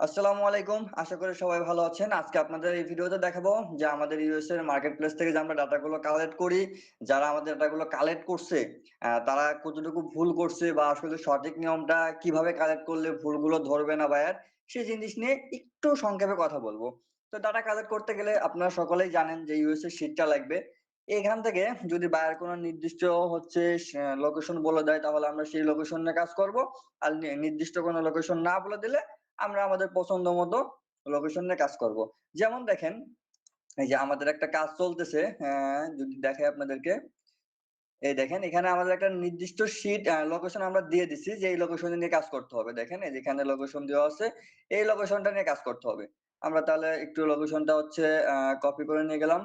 আসসালামু আলাইকুম। আশা করি সবাই ভালো আছেন। আজকে আপনাদের এই ভিডিওতে দেখাবো যে আমাদের ইউএস এর মার্কেট প্লেস থেকে যে আমরা ডাটাগুলো কালেক্ট করি, যারা আমাদের ডাটাগুলো কালেক্ট করছে তারা কতটুকু ভুল করছে বা আসলে সঠিক নিয়মটা কীভাবে কালেক্ট করলে ভুলগুলো ধরবে না বায়ার সেই জিনিস নিয়ে একটু সংক্ষেপে কথা বলব। তো ডাটা কালেক্ট করতে গেলে আপনারা সকলেই জানেন যে ইউএস এর শীটটা লাগবে। এখান থেকে যদি বায়ার কোনো নির্দিষ্ট হচ্ছে লোকেশন বলে দেয়, তাহলে আমরা সেই লোকেশনে কাজ করব। আর নির্দিষ্ট কোনো লোকেশন না বলে দিলে আমরা আমাদের পছন্দ মতো লোকেশন কাজ করব। যেমন দেখেন এই যে আমাদের একটা কাজ চলতেছে আহ, যদি দেখে আপনাদেরকে। এই দেখেন এখানে আমাদের একটা নির্দিষ্ট শীট লোকেশন আমরা দিয়ে দিছি যে এই লোকেশন নিয়ে কাজ করতে হবে। দেখেন এই যেখানে লোকেশন দেওয়া আছে এই লোকেশনটা নিয়ে কাজ করতে হবে। আমরা তাহলে একটু লোকেশনটা হচ্ছে কপি করে নিয়ে গেলাম।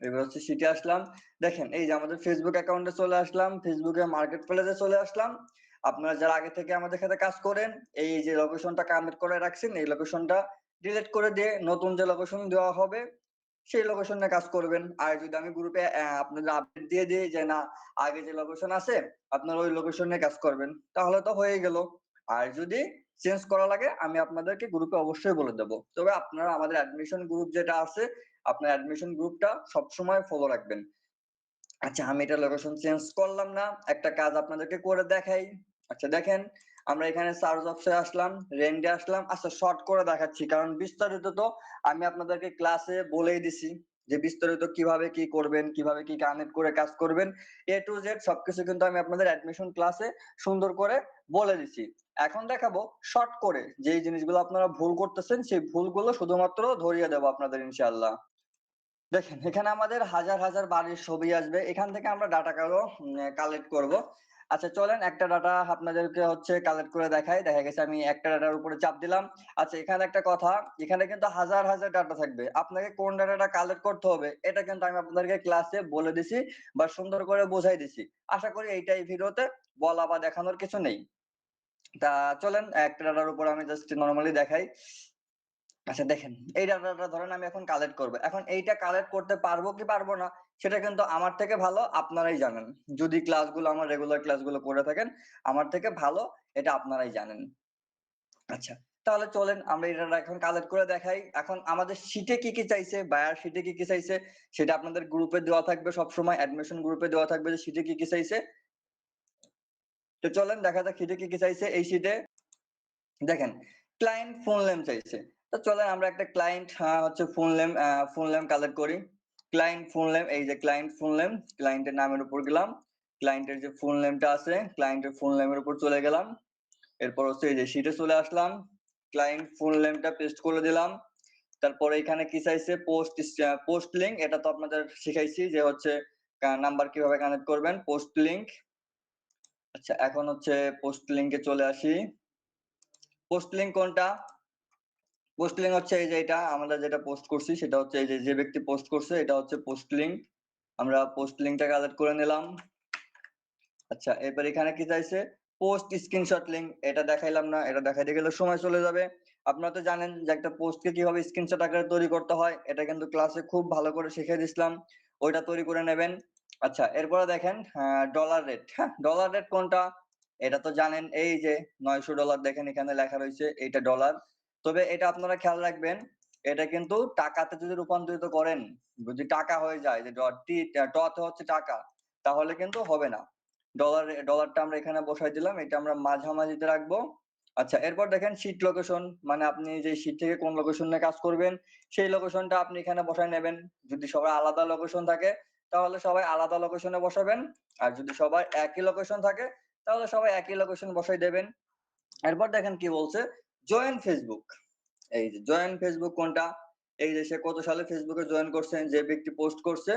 এবার হচ্ছে সিটে আসলাম। দেখেন এই যে আমাদের ফেসবুক অ্যাকাউন্টে চলে আসলাম ফেসবুকে মার্কেট প্লেসে চলে আসলাম। আপনারা যারা আগে থেকে আমাদের সাথে কাজ করেন, এই যে লোকেশনটা কানেক্ট করে রাখছেন, এই লোকেশনটা ডিলিট করে দিয়ে নতুন যে লোকেশন দেওয়া হবে, সেই লোকেশনে কাজ করবেন। আর যদি আমি গ্রুপে আপনাদের আপডেট দিয়ে দিই যে না, আগে যে লোকেশন আছে, আপনারা ওই লোকেশনে কাজ করবেন, তাহলে তো হয়ে গেল। আর যদি চেঞ্জ করা লাগে, আমি আপনাদেরকে গ্রুপে অবশ্যই বলে দেবো। তবে আপনারা আমাদের অ্যাডমিশন গ্রুপ যেটা আছে, আপনার অ্যাডমিশন গ্রুপটা সবসময় ফলো রাখবেন। আচ্ছা আমি এটা লোকেশন চেঞ্জ করলাম না। একটা কাজ আপনাদেরকে করে দেখাই। আচ্ছা দেখেন, আমরা এখানে সার্চ অপশনে আসলাম রেন্ডে আসলাম। আচ্ছা শর্ট করে দেখাচ্ছি, কারণ বিস্তারিত তো আমি আপনাদেরকে ক্লাসে বলেই দিছি যে বিস্তারিত কীভাবে কি করবেন, কীভাবে কি কানেক্ট করে কাজ করবেন। এ টু জেড সবকিছু কিন্তু আমি আপনাদের অ্যাডমিশন ক্লাসে সুন্দর করে বলে দিছি। এখন দেখাবো শর্ট করে যেই জিনিসগুলো আপনারা ভুল করতেছেন, সেই ভুলগুলো শুধুমাত্র ধরিয়ে দেবো আপনাদের, ইনশাআল্লাহ। দেখেন, এখানে আমাদের হাজার হাজার বাড়ির ছবি আসবে। এখান থেকে আমরা ডাটা গুলো কালেক্ট করব। আচ্ছা চলেন একটা ডাটা আপনাদেরকে হচ্ছে কালেক্ট করে দেখাই। দেখা গেছে আমি একটা ডাটার উপরে চাপ দিলাম। আচ্ছা এখানে একটা কথা, এখানে কিন্তু হাজার হাজার ডাটা থাকবে। আপনাকে কোন ডাটাটা কালেক্ট করতে হবে, এটা কিন্তু আমি আপনাদেরকে ক্লাসে বলে দিছি বা সুন্দর করে বোঝাই দিছি। আশা করি এইটাই ভিডিওতে বলা বা দেখানোর কিছু নেই। তা চলেন, একটা ডাটার উপর আমি জাস্ট নর্মালি দেখাই। আচ্ছা দেখেন এই ডাটাটা ধরেন আমি এখন কালেক্ট করব। এখন এইটা কালেক্ট করতে পারব কি পারব না, সেটা কিন্তু আমার থেকে ভালো আপনারাই জানেন। যদি ক্লাসগুলো আমার রেগুলার ক্লাসগুলো করে থাকেন, আমার থেকে ভালো এটা আপনারাই জানেন। আচ্ছা তাহলে চলেন আমরা এটা এখন কালেক্ট করে দেখাই। এখন আমাদের শীটে কি কি চাইছে বায়ার শীটে কি কি চাইছে, সেটা আপনাদের গ্রুপে দেওয়া থাকবে সব সময় অ্যাডমিশন গ্রুপে দেওয়া থাকবে যে শীটে কি কি চাইছে। তো চলেন দেখা যাক শীটে কি কি চাইছে, এই শীটে দেখেন ক্লায়েন্ট ফোন নেম চাইছে। তো চলেন আমরা একটা ক্লায়েন্ট হচ্ছে phone name phone name collect করি। ক্লায়েন্ট ফোন নেম এই যে ক্লায়েন্ট ফোন নেম ক্লায়েন্টের নামের উপর গেলাম। ক্লায়েন্টের যে ফোন নেমটা আছে ক্লায়েন্টের ফোন নেমের উপর চলে গেলাম। এরপর হচ্ছে এই যে শিটে চলে আসলাম। ক্লায়েন্ট ফোন নেমটা পেস্ট করে দিলাম। তারপরে এখানে কি চাইছে? পোস্ট পোস্ট লিংক এটা তো আপনাদের শিখাইছি যে হচ্ছে নাম্বার কীভাবে কানেক্ট করবেন পোস্ট লিংক আচ্ছা এখন হচ্ছে পোস্ট লিংকে চলে আসি। পোস্ট লিংক কোনটা? পোস্ট লিঙ্ক হচ্ছে এই যে এটা, আমরা যেটা পোস্ট করছি সেটা হচ্ছে এই যে যে ব্যক্তি পোস্ট করছে, এটা হচ্ছে পোস্ট লিঙ্ক আমরা পোস্ট লিঙ্কটা কালেক্ট করে নিলাম। আচ্ছা এবার এখানে কি চাইছে? পোস্ট স্ক্রিনশট লিঙ্ক এটা দেখাইলাম না, এটা দেখাইতে গেলে সময় চলে যাবে। আপনারা তো জানেন যে একটা পোস্টকে কীভাবে স্ক্রিনশট আকারে তৈরি করতে হয়, এটা কিন্তু ক্লাসে খুব ভালো করে শিখিয়ে দিছিলাম, ওইটা তৈরি করে নেবেন। আচ্ছা এরপরে দেখেন ডলার রেট হ্যাঁ ডলার রেট কোনটা? এটা তো জানেন, এই যে নয়শো ডলার দেখেন এখানে লেখা রয়েছে, এইটা ডলার তবে এটা আপনারা খেয়াল রাখবেন, এটা কিন্তু টাকাতে যদি রূপান্তরিত করেন, যদি টাকা হয়ে যায়, যে টি টতে হচ্ছে টাকা, তাহলে কিন্তু হবে না। ডলার, ডলারটা আমরা এখানে বসাই দিলাম, এটা আমরা মাঝামাঝিতে রাখব। আচ্ছা এরপর দেখেন শীট লোকেশন মানে আপনি যে শীট থেকে কোন লোকেশনে কাজ করবেন, সেই লোকেশনটা আপনি এখানে বসাই নেবেন। যদি সবার আলাদা লোকেশন থাকে, তাহলে সবাই আলাদা লোকেশনে বসাবেন। আর যদি সবাই একই লোকেশন থাকে, তাহলে সবাই একই লোকেশন বসাই দেবেন। এরপর দেখেন কি বলছে জয়েন ফেসবুক এই যে জয়েন ফেসবুক কোনটা? এই যে সে কত সালে ফেসবুকে জয়েন করছেন যে ব্যক্তি পোস্ট করছে,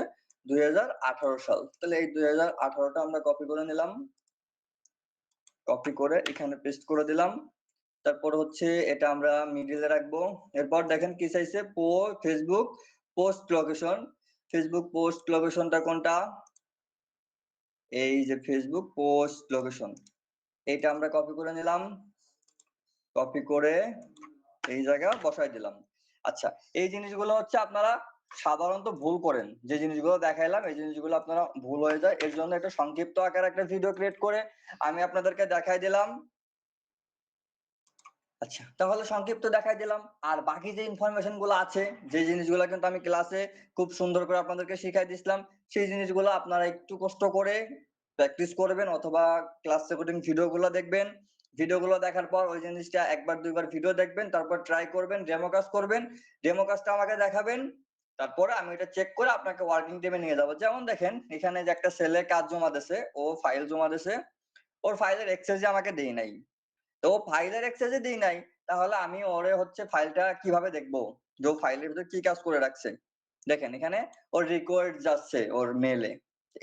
দুই হাজার আঠারো সাল। তাহলে এই দুই আমরা কপি করে নিলাম। কপি করে এখানে পেস্ট করে দিলাম। তারপর হচ্ছে এটা আমরা মিডিলে রাখব। এরপর দেখেন কি চাইছে? পো Facebook post location Facebook post লোকেশনটা কোনটা? এই যে ফেসবুক পোস্ট লোকেশন এটা আমরা কপি করে নিলাম। কপি করে এই জায়গা বসাই দিলাম আচ্ছা এই জিনিসগুলো হচ্ছে আপনারা সাধারণত ভুল করেন যে জিনিসগুলো দেখাইলাম এই জিনিসগুলো আপনারা ভুল হয়ে যায় এর জন্য একটা সংক্ষিপ্ত আকার একটা ভিডিও ক্রিয়েট করে আমি আপনাদেরকে দেখাই দিলাম আচ্ছা, তাহলে সংক্ষিপ্ত দেখাই দিলাম। আর বাকি যে ইনফরমেশনগুলো আছে, যে জিনিসগুলা কিন্তু আমি ক্লাসে খুব সুন্দর করে আপনাদেরকে শিখাই দিছিলাম, সেই জিনিসগুলো আপনারা একটু কষ্ট করে প্র্যাকটিস করবেন অথবা ক্লাস রেকর্ডিং ভিডিও গুলো দেখবেন। ভিডিও গুলো দেখার পর ওই জিনিসটা একবার দুইবার ভিডিও দেখবেন, তারপর ট্রাই করবেন, ডেমো কাজ করবেন। ডেমো কাজটা আমাকে দেখাবেন। তারপরে আমি ওইটা চেক করে আপনাকে ওয়ার্কিং টিমে নিয়ে যাব। যেমন দেখেন এখানে যে একটা ছেলে কাজ জমা দিছে, ও ফাইল জমা দিছে। ওর ফাইলের অ্যাক্সেস যে আমাকে দেই নাই। তো ফাইলের অ্যাক্সেসই দেই নাই, তাহলে আমি ওরে হচ্ছে ফাইলটা কীভাবে দেখব? যে ফাইলের ভিতরে কি কাজ করে রাখছে? দেখেন এখানে ওর রিকোয়েস্ট যাচ্ছে ওর মেইলে।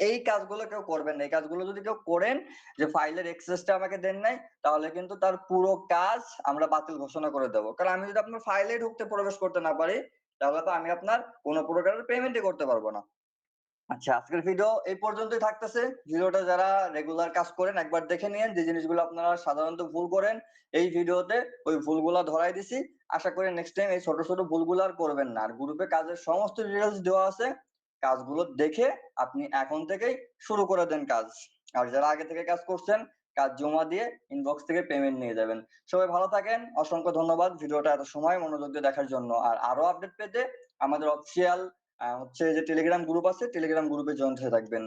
এই কাজগুলো কেউ করবেন না। এই কাজগুলো যদি কেউ করেন যে ফাইলের অ্যাক্সেসটা আমাকে দেন নাই, তাহলে কিন্তু তার পুরো কাজ আমরা বাতিল ঘোষণা করে দেব। কারণ আমি যদি আপনার ফাইলে ঢুকতে প্রবেশ করতে না পারি, তাহলে তো আমি আপনার কোন প্রকারের পেমেন্টই করতে পারব না। আচ্ছা, আজকের ভিডিও এই পর্যন্তই থাকতেছে। ভিডিওটা যারা রেগুলার কাজ করেন একবার দেখে নিয়েন যে জিনিসগুলো আপনারা সাধারণত ভুল করেন। এই ভিডিওতে ওই ভুলগুলা ধরাই দিছি। আশা করি নেক্সট টাইম এই ছোট, ছোট ভুলগুলো আর করবেন না। আর গ্রুপে কাজের সমস্ত ডিটেইলস দেওয়া আছে। কাজগুলো দেখে আপনি এখন থেকেই শুরু করে দেন কাজ। আর যারা আগে থেকে কাজ করছেন, কাজ জমা দিয়ে ইনবক্স থেকে পেমেন্ট নিয়ে যাবেন। সবাই ভালো থাকেন। অসংখ্য ধন্যবাদ ভিডিওটা এত সময় মনোযোগ দিয়ে দেখার জন্য। আর আরও আপডেট পেতে আমাদের অফিসিয়াল হচ্ছে যে টেলিগ্রাম গ্রুপ আছে, টেলিগ্রাম গ্রুপে জয়েন হয়ে থাকবেন।